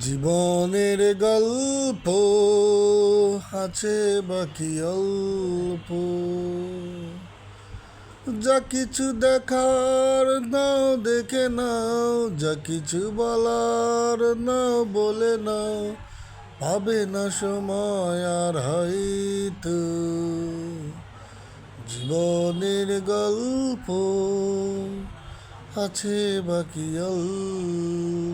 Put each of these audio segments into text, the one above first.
জীবনের গল্প, আছে বাকি অল্প। যা কিছু দেখার নাও, দেখে নাও। যা কিছু বলার নাও, বলে নাও। পাবে না সময় আর হয়তো জীবনের গল্প, আছে বাকি অল্প।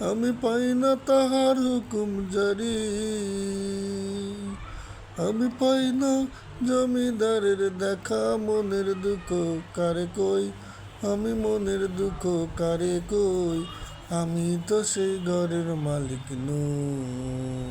আমি পাই না তাহার হুকুম জারি। আমি পাই না জমিদারের দেখা, মনের দুঃখ কারে কই? আমি মনের দুঃখ কারে কই? আমি তো সেই ঘরের মালিক নই।